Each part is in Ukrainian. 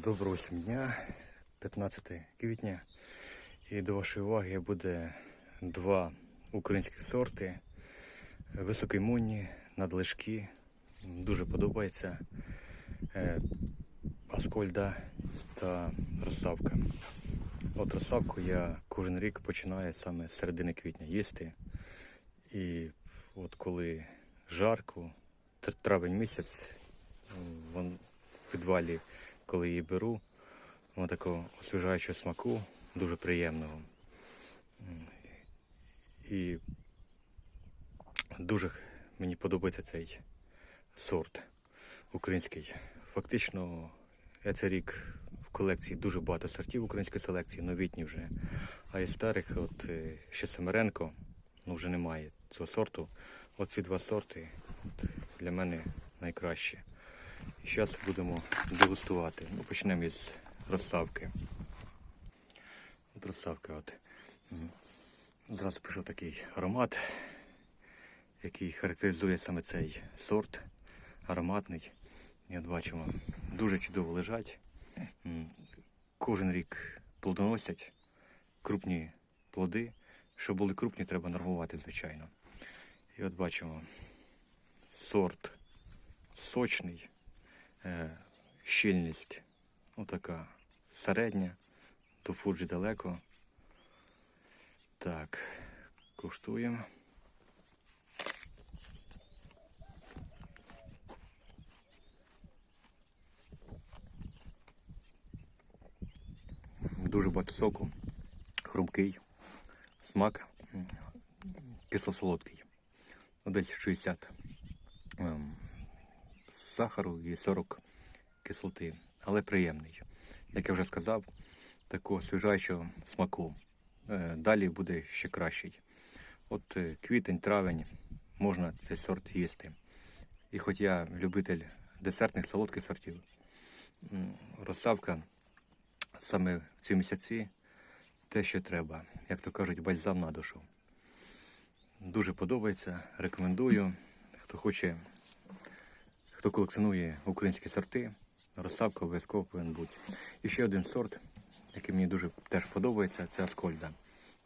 Доброго всім дня, 15 квітня. І до вашої уваги буде два українські сорти. Високоімунні, надлишки. Дуже подобається е, Аскольда та розставка. От розставку я кожен рік починаю саме з середини квітня їсти. І от коли жарко, травень місяць, в підвалі, коли її беру, вона такого освіжаючого смаку, дуже приємного. І дуже мені подобається цей сорт український. Фактично, я цей рік в колекції дуже багато сортів української селекції, новітні вже. А із старих, от е, ще Семеренко, ну вже немає цього сорту. Оці два сорти от, для мене найкращі. Зараз будемо дегустувати. Ну, почнемо із розставки. От розставка. От. Зразу пішов такий аромат, який характеризує саме цей сорт. Ароматний. От бачимо, дуже чудово лежать. Кожен рік плодоносять крупні плоди. Щоб були крупні, треба нормувати, звичайно. І от бачимо сорт сочний, щільність отака середня, до фуджі далеко. Так, куштуємо. Дуже багато соку, хрумкий, смак кисло-солодкий. Десь 60 ем, сахару і 40 кислоти, але приємний. Як я вже сказав, такого освіжаючого смаку. Е, Далі буде ще кращий. От е, квітень, травень можна цей сорт їсти. І хоч я любитель десертних солодких сортів, м, розставка саме в ці місяці те, що треба. Як то кажуть, бальзам на душу. Дуже подобається, рекомендую. Хто хоче Хто колекціонує українські сорти, розставка обов'язково повинен бути. І ще один сорт, який мені дуже теж подобається, це Аскольда.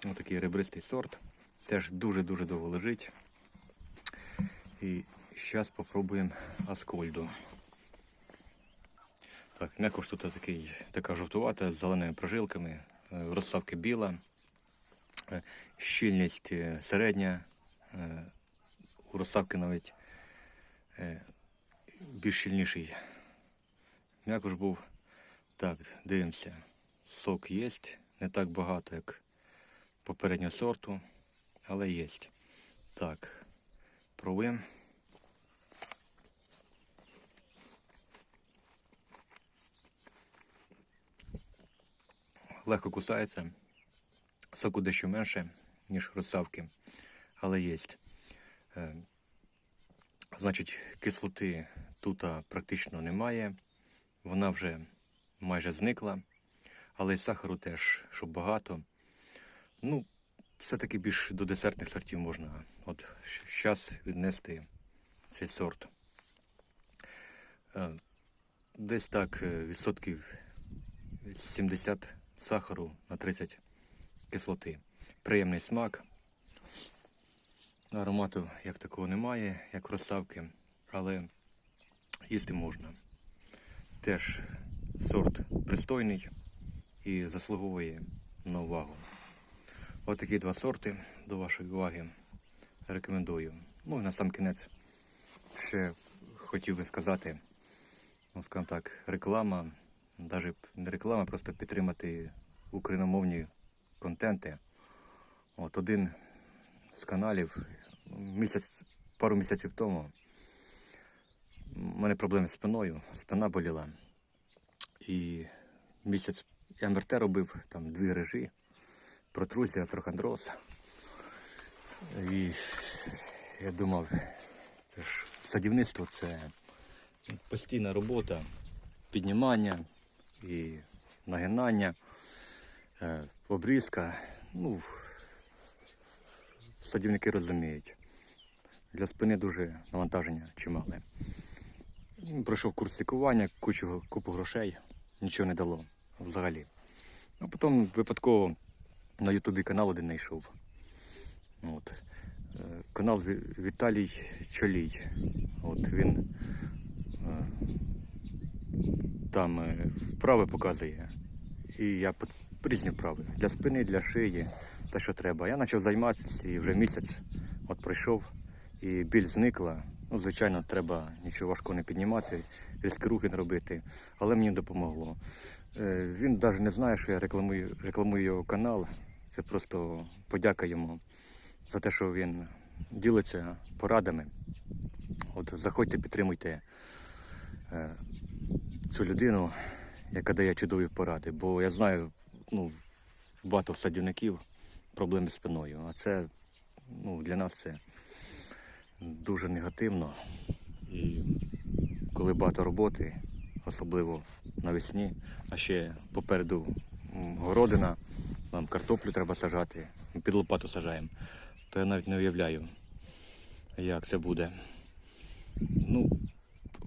Ось такий ребристий сорт. Теж дуже-дуже довго лежить. І зараз спробуємо Аскольду. Так, м'якош тут такий, така жовтувата з зеленими прожилками, е, біла, е, щільність е, середня, у розставки навіть більш щільніший. М'якош був. Так, дивимося. Сок є. Не так багато, як попереднього сорту, але є. Так, пробуємо. Легко кусається. Соку дещо менше, ніж розставки, але є. Значить, кислоти тут практично немає. Вона вже майже зникла. Але й сахару теж, щоб багато. Ну, все-таки більш до десертних сортів можна. От зараз віднести цей сорт. Е, Десь так е, відсотків 70 сахару на 30 кислоти. Приємний смак. Аромату як такого немає, як розставки, але їсти можна. Теж сорт пристойний і заслуговує на увагу. Ось такі два сорти до вашої уваги рекомендую. Ну і на сам кінець ще хотів би сказати, ну, скажімо так, реклама, навіть не реклама, просто підтримати україномовні контенти. От один з каналів місяць, пару місяців тому. У мене проблеми з спиною, спина боліла. І місяць МРТ робив, там дві грижі, протрузія, астрохондроз. І я думав, це ж садівництво це постійна робота, піднімання і нагинання, е, обрізка. Ну, садівники розуміють. Для спини дуже навантаження чимале. Пройшов курс лікування, кучу, купу грошей. нічого не дало взагалі. А потім випадково на Ютубі канал один знайшов. От. Е, Канал Віталій Чолій. От він е, там е, вправи показує. І я різні вправи. Для спини, для шиї, те, що треба. Я почав займатися і вже місяць от пройшов, і біль зникла. Ну, звичайно, треба нічого важкого не піднімати, різкі рухи не робити, але мені допомогло. Е, Він навіть не знає, що я рекламую, рекламую його канал. Це просто подяка йому за те, що він ділиться порадами. От заходьте, підтримуйте е, цю людину, яка дає чудові поради. Бо я знаю, ну, багато садівників проблеми з спиною. А це ну, для нас це дуже негативно. І коли багато роботи, особливо навесні, а ще попереду городина, нам картоплю треба сажати, під лопату сажаємо, то я навіть не уявляю, як це буде. Ну,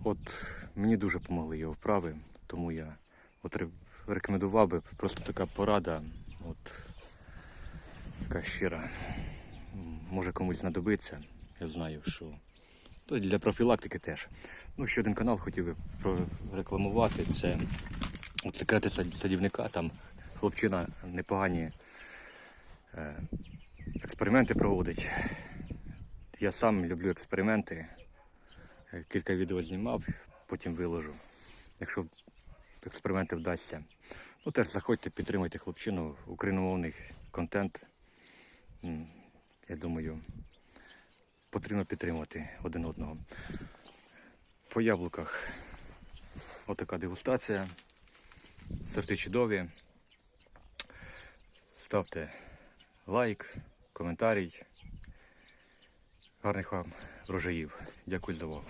от мені дуже допомогли його вправи, тому я от рекомендував би просто така порада, от така щира. Може комусь знадобиться. Я знаю, що то для профілактики теж. Ну, ще один канал хотів би прорекламувати. Це от секрети садівника. Там хлопчина непогані е, експерименти проводить. Я сам люблю експерименти. Е, Кілька відео знімав, потім виложу. Якщо експерименти вдасться. Ну теж заходьте, підтримуйте хлопчину, україномовний контент. Я думаю, потрібно підтримувати один одного. По яблуках отака дегустація. Сорти чудові. Ставте лайк, коментарій. Гарних вам врожаїв. Дякую за увагу.